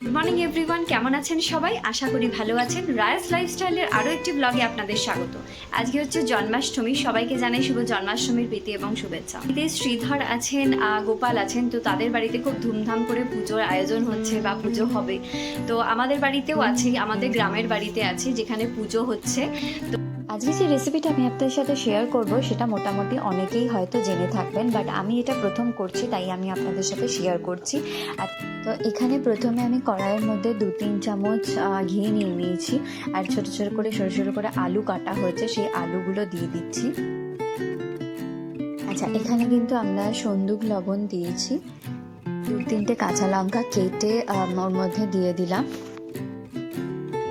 Good morning everyone কেমন আছেন সবাই? আশা করি ভালো আছেন। রায়াস লাইফস্টাইলের আরও একটি ব্লগে আপনাদের স্বাগত। আজকে হচ্ছে জন্মাষ্টমী। সবাইকে জানাই শুভ জন্মাষ্টমীর প্রীতি এবং শুভেচ্ছা। এতে শ্রীধর আছেন গোপাল আছেন, তো তাদের বাড়িতে খুব ধুমধাম করে পুজোর আয়োজন হচ্ছে বা পুজো হবে। তো আমাদের বাড়িতেও আছে আমাদের গ্রামের বাড়িতে আছে, যেখানে পুজো হচ্ছে। আজকে যে রেসিপিটা আমি আপনাদের সাথে শেয়ার করব, সেটা মোটামুটি অনেকেই হয়তো জেনে থাকবেন বাট আমি এটা প্রথম করছি, তাই আমি আপনাদের সাথে শেয়ার করছি। আর তো এখানে প্রথমে আমি কড়াইয়ের মধ্যে দু তিন চামচ ঘি নিয়ে নিয়েছি, আর ছোটো ছোটো করে সরু সরু করে আলু কাটা হয়েছে, সেই আলুগুলো দিয়ে দিচ্ছি। আচ্ছা এখানে কিন্তু আমরা সন্দুক লবণ দিয়েছি দু তিনটে কাঁচা লঙ্কা কেটে ওর মধ্যে দিয়ে দিলাম।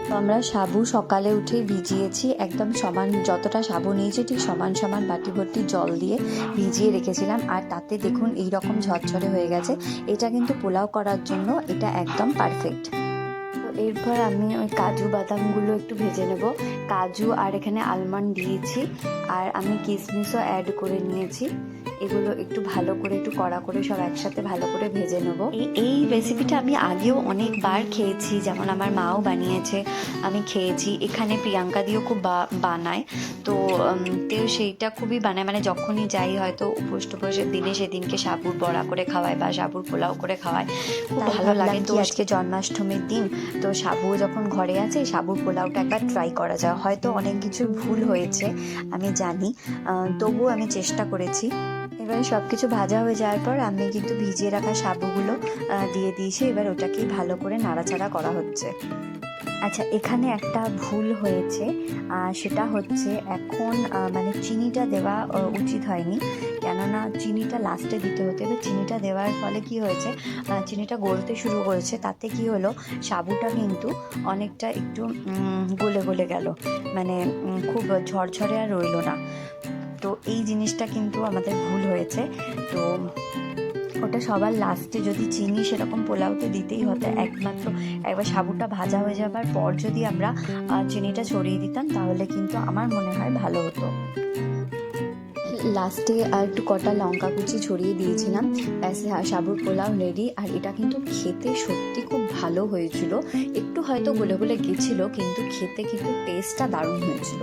তো আমরা সাবু সকালে উঠে ভিজিয়েছি, একদম সমান যতটা সাবু নিয়েছি ঠিক সমান সমান বাটি ভর্তি জল দিয়ে ভিজিয়ে রেখেছিলাম। আর তাতে দেখুন এই রকম ঝরঝরে হয়ে গেছে, এটা কিন্তু পোলাও করার জন্য এটা একদম পারফেক্ট এরপর আমি ওই কাজু বাদামগুলো একটু ভেজে নেব। কাজু আর এখানে আলমন্ড দিয়েছি, আর আমি কিশমিশও অ্যাড করে নিয়েছি। এগুলো একটু ভালো করে একটু কড়া করে সব একসাথে ভালো করে ভেজে নেব। এই রেসিপিটা আমি আগেও অনেকবার খেয়েছি যেমন আমার মাও বানিয়েছে আমি খেয়েছি। এখানে প্রিয়াঙ্কা দিয়েও খুব বানায় তো তেও সেইটা খুবই বানায়। মানে যখনই যাই হয়তো উপোস টুপোসের দিনে সেদিনকে সাবুর বড়া করে খাওয়ায় বা সাবুর পোলাও করে খাওয়ায়। খুব ভালো লাগে তো আজকে জন্মাষ্টমীর দিন তো সাবু যখন ঘরে আছে সাবুর পোলাওটা একবার ট্রাই করা যায় হয়তো অনেক কিছু ভুল হয়েছে আমি জানি। তবুও আমি চেষ্টা করেছি। এবারে সব কিছু ভাজা হয়ে যাওয়ার পর আমি কিন্তু ভিজিয়ে রাখা সাবুগুলো দিয়ে দিয়েছি। এবার ওটাকেই ভালো করে নাড়াচাড়া করা হচ্ছে। আচ্ছা এখানে একটা ভুল হয়েছে। সেটা হচ্ছে এখন মানে চিনিটা দেওয়া উচিত হয়নি। কেননা চিনিটা লাস্টে দিতে হতো। এবার চিনিটা দেওয়ার ফলে কি হয়েছে? চিনিটা গলতে শুরু করেছে। তাতে কি হলো? সাবুটা কিন্তু অনেকটা একটু গলে গলে গেল। মানে খুব ঝরঝরে আর রইল না। তো এই জিনিসটা কিন্তু আমাদের ভুল হয়েছে। তো ওটা সবার লাস্টে যদি চিনি সেরকম পোলাওতে দিতেই হতো। একমাত্র একবার সাবুটা ভাজা হয়ে যাবার পর যদি আমরা চিনিটা ছড়িয়ে দিতাম তাহলে কিন্তু আমার মনে হয় ভালো হতো। লাস্টে আর একটু কটা লঙ্কা কুচি ছড়িয়ে দিয়েছিলাম। ব্যাস হ্যাঁ, সাবুর পোলাও রেডি আর এটা কিন্তু খেতে সত্যি খুব ভালো হয়েছিল। একটু হয়তো গলে গলে গেছিল কিন্তু খেতে কিন্তু টেস্টটা দারুণ হয়েছিল।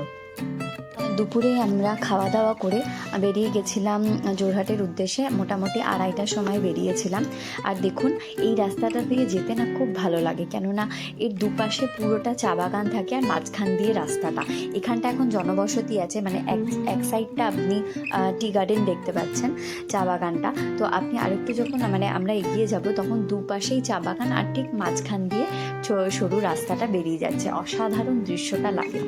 দুপুরে আমরা খাওয়া দাওয়া করে বেরিয়ে গেছিলাম জোরহাটের উদ্দেশ্যে। মোটামুটি আড়াইটার সময় বেরিয়েছিলাম। আর দেখুন, এই রাস্তাটা দিয়ে যেতে না খুব ভালো লাগে। কেননা, এর দুপাশে পুরোটা চা বাগান থাকে আর মাঝখান দিয়ে রাস্তাটা। এখানটা এখন জনবসতি আছে মানে এক এক সাইডটা আপনি টি গার্ডেন দেখতে পাচ্ছেন চা বাগানটা। তো আপনি আরেকটু যখন মানে আমরা এগিয়ে যাব, তখন দুপাশেই চা বাগান আর ঠিক মাঝখান দিয়ে সরু রাস্তাটা বেরিয়ে যাচ্ছে। অসাধারণ দৃশ্যটা লাগে।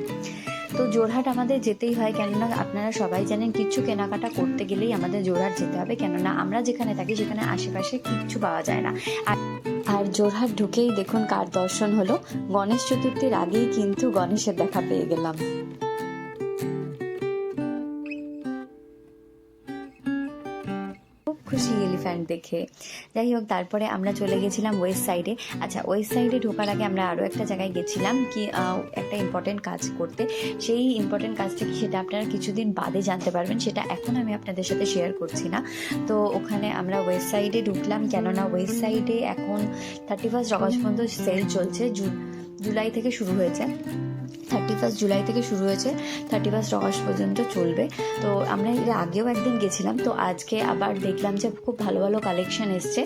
তো জোরহাট আমাদের যেতেই হয়, কেননা আপনারা সবাই জানেন কিছু কেনাকাটা করতে গেলেই আমাদের জোরহাট যেতে হবে, কেননা আমরা যেখানে থাকি সেখানে আশেপাশে কিচ্ছু পাওয়া যায় না। আর আর জোরহাট ঢুকেই দেখুন কার দর্শন হলো। গণেশ চতুর্থীর আগেই কিন্তু গণেশের দেখা পেয়ে গেলাম। খুশি এলিফ্যান্ট দেখে। যাই হোক, তারপরে আমরা চলে গেছিলাম ওয়েস্ট সাইডে আচ্ছা ওয়েস্ট সাইডে ঢোকার আগে আমরা আরও একটা জায়গায় গেছিলাম কি একটা ইম্পর্টেন্ট কাজ করতে। সেই ইম্পর্টেন্ট কাজটা কি সেটা আপনারা কিছুদিন বাদে জানতে পারবেন, সেটা এখন আমি আপনাদের সাথে শেয়ার করছি না। তো ওখানে আমরা ওয়েস্ট সাইডে ঢুকলাম, কেননা ওয়েস্ট সাইডে এখন থার্টি ফার্স্ট অগস্ট পর্যন্ত সেল চলছে, জু- জুলাই থেকে শুরু হয়েছে। থার্টি ফার্স্ট জুলাই থেকে শুরু হয়েছে থার্টি ফার্স্ট অগস্ট পর্যন্ত চলবে। তো আমরা এর আগেও একদিন গেছিলাম, তো আজকে আবার দেখলাম যে খুব ভালো ভালো কালেকশন এসছে,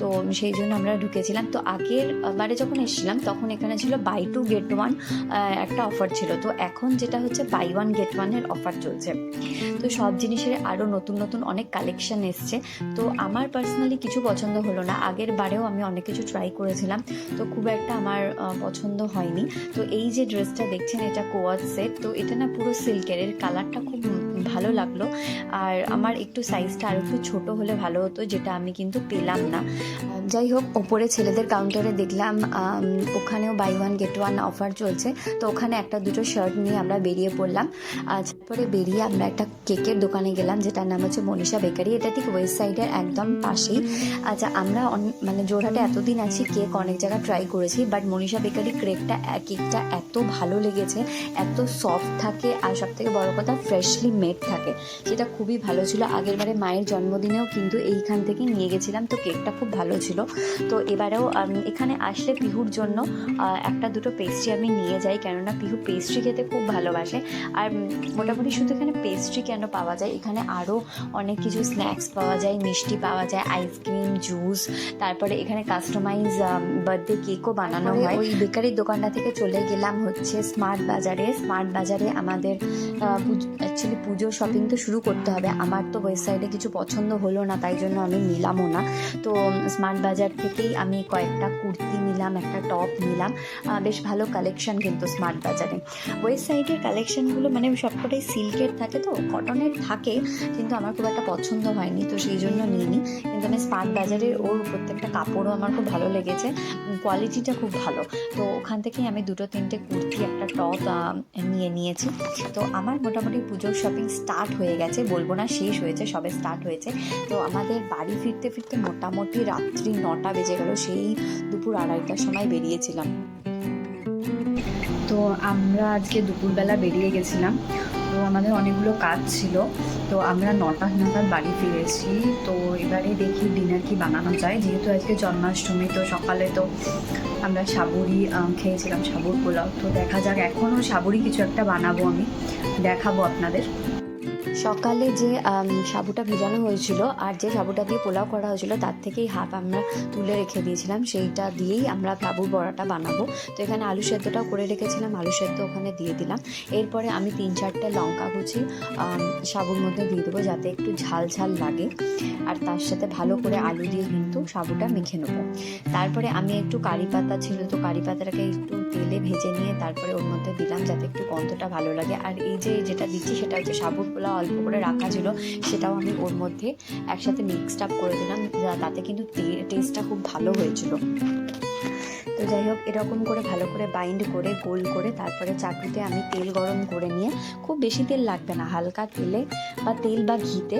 তো সেই জন্য আমরা ঢুকেছিলাম। তো আগের বারে যখন এসেছিলাম, তখন এখানে ছিল বাই টু গেট ওয়ান একটা অফার ছিল। তো এখন যেটা হচ্ছে বাই ওয়ান গেট ওয়ানের অফার চলছে। তো সব জিনিসের আরও নতুন নতুন অনেক কালেকশন এসছে। তো আমার পার্সোনালি কিছু পছন্দ হলো না। আগের বারেও আমি অনেক কিছু ট্রাই করেছিলাম। তো খুব একটা আমার পছন্দ হয়নি। তো এই যে ড্রেসটা দেখছেন এটা কোয়াজ সেট। তো এটা না পুরো সিল্কের এর কালারটা খুব ভালো লাগল। আর আমার একটু সাইজটা আর একটু ছোট হলে ভালো হতো, যেটা আমি কিন্তু পেলাম না। যাই হোক, ওপরে ছেলেদের কাউন্টারে দেখলাম ওখানেও buy one get one offer চলছে। তো ওখানে একটা দুটো শার্ট নিয়ে আমরা বেরিয়ে পড়লাম। তারপরে বেরিয়ে আমরা একটা কেকের দোকানে গেলাম, যেটার নাম হচ্ছে মনীষা বেকারি এটা ঠিক ওয়েস্ট সাইডের একদম পাশেই। আচ্ছা আমরা মানে জোরহাটে এতদিন আছি কেক অনেক জায়গায় ট্রাই করেছি বাট মনীষা বেকারি কেকটা কেকটা এত ভালো লেগেছে, এত সফট থাকে, আর সব থেকে বড় কথা ফ্রেশলি মেড থাকে থাকে। সেটা খুবই ভালো ছিল। আগেরবারে মায়ের জন্মদিনেও কিন্তু এইখান থেকে নিয়ে গেছিলাম। তো কেকটা খুব ভালো ছিল। তো এবারেও এখানে আসলে পিহুর জন্য একটা দুটো পেস্ট্রি আমি নিয়ে যাই। কেননা পিহু পেস্ট্রি খেতে খুব ভালোবাসে। আর মোটামুটি শুধু এখানে পেস্ট্রি কেন পাওয়া যায়? এখানে আরও অনেক কিছু স্ন্যাক্স পাওয়া যায়। মিষ্টি পাওয়া যায় আইসক্রিম জুস তারপরে এখানে কাস্টমাইজ বার্থডে কেকও বানানো হয়। ওই বেকারির দোকানটা থেকে চলে গেলাম হচ্ছে স্মার্ট বাজারে স্মার্ট বাজারে আমাদের অ্যাকচুয়ালি পুজো শপিং তো শুরু করতে হবে। আমার তো ওয়েবসাইটে কিছু পছন্দ হলো না, তাই জন্য আমি নিলামও না। তো স্মার্ট বাজার থেকেই আমি কয়েকটা কুর্তি নিলাম, একটা টপ নিলাম। বেশ ভালো কালেকশন কিন্তু স্মার্ট বাজারে ওয়েবসাইটের কালেকশনগুলো মানে সবকটাই সিল্কের থাকে তো কটনের থাকে, কিন্তু আমার খুব একটা পছন্দ হয়নি, তো সেই জন্য নিইনি। কিন্তু আমি স্মার্ট বাজারের ওর প্রত্যেকটা কাপড়ও আমার খুব ভালো লেগেছে কোয়ালিটিটা খুব ভালো। তো ওখান থেকেই আমি দুটো, তিনটে কুর্তি, একটা টপ নিয়ে নিয়েছি। তো আমার মোটামুটি পুজোর শপিং স্টার্ট হয়ে গেছে, বলব না শেষ হয়েছে, সবে স্টার্ট হয়েছে। তো আমাদের বাড়ি ফিরতে ফিরতে মোটামুটি রাত্রি নটা বেজে গেল, সেই দুপুর আড়াইটার সময় বেরিয়েছিলাম। তো আমরা আজকে দুপুরবেলা বেরিয়ে গেছিলাম। তো আমাদের অনেকগুলো কাজ ছিল। তো আমরা নটা নাগাদ বাড়ি ফিরেছি। তো এবারে দেখি ডিনার কি বানানো যায়। যেহেতু আজকে জন্মাষ্টমী, তো সকালে তো আমরা সাবুরি খেয়েছিলাম সাবুর পোলাও। তো দেখা যাক, এখনও সাবুরি কিছু একটা বানাবো আমি। দেখাবো আপনাদের। সকালে যে সাবুটা ভেজানো হয়েছিল আর যে সাবুটা দিয়ে পোলাও করা হয়েছিল, তার থেকেই হাফ আমরা তুলে রেখে দিয়েছিলাম। সেইটা দিয়েই আমরা সাবুর বড়াটা বানাবো। তো এখানে আলু সেদ্ধটাও করে রেখেছিলাম, আলু সেদ্ধ ওখানে দিয়ে দিলাম। এরপরে আমি তিন চারটে লঙ্কা কুচি সাবুর মধ্যে দিয়ে দেবো যাতে একটু ঝাল ঝাল লাগে। আর তার সাথে ভালো করে আলু দিয়ে কিন্তু সাবুটা মেখে নেব। তারপরে আমি একটু কারি পাতা ছিল, তো কারি পাতাটাকে একটু তেলে ভেজে নিয়ে তারপরে ওর মধ্যে দিলাম যাতে একটু গন্ধটা ভালো লাগে। আর এই যে যেটা দিচ্ছি সেটা হচ্ছে সাবুর পোলা অল্প করে রাখা ছিল, সেটাও আমি ওর মধ্যে একসাথে মিক্সড আপ করে দিলাম তাতে কিন্তু টেস্টটা খুব ভালো হয়েছিল। তো যাই হোক, এরকম করে ভালো করে বাইন্ড করে, গোল করে তারপরে চাটুতে আমি তেল গরম করে নিয়ে, খুব বেশি তেল লাগবে না, হালকা তেলে বা তেল বা ঘিতে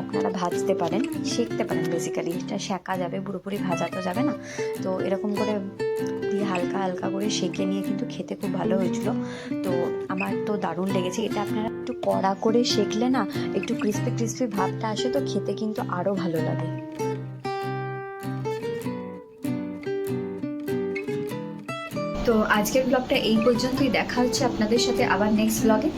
আপনারা ভাজতে পারেন সেঁকতে পারেন বেসিক্যালি এটা সেঁকা যাবে, পুরোপুরি ভাজা তো যাবে না। তো এরকম করে দিয়ে হালকা হালকা করে সেঁকে নিয়ে কিন্তু খেতে খুব ভালো হয়েছিল। তো আমার তো দারুণ লেগেছে। এটা আপনারা একটু কড়া করে সেঁকলে না একটু ক্রিস্পি ক্রিস্পি ভাবটা আসে, তো খেতে কিন্তু আরও ভালো লাগে। তো আজকের ব্লগটা এই পর্যন্তই। দেখা হচ্ছে আপনাদের সাথে আবার নেক্সট ব্লগে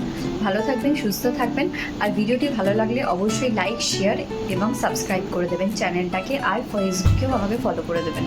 ভালো থাকবেন, সুস্থ থাকবেন। আর ভিডিওটি ভালো লাগলে অবশ্যই লাইক শেয়ার এবং সাবস্ক্রাইব করে দেবেন। চ্যানেলটাকে আর ফেসবুকেও আমাকে ফলো করে দেবেন।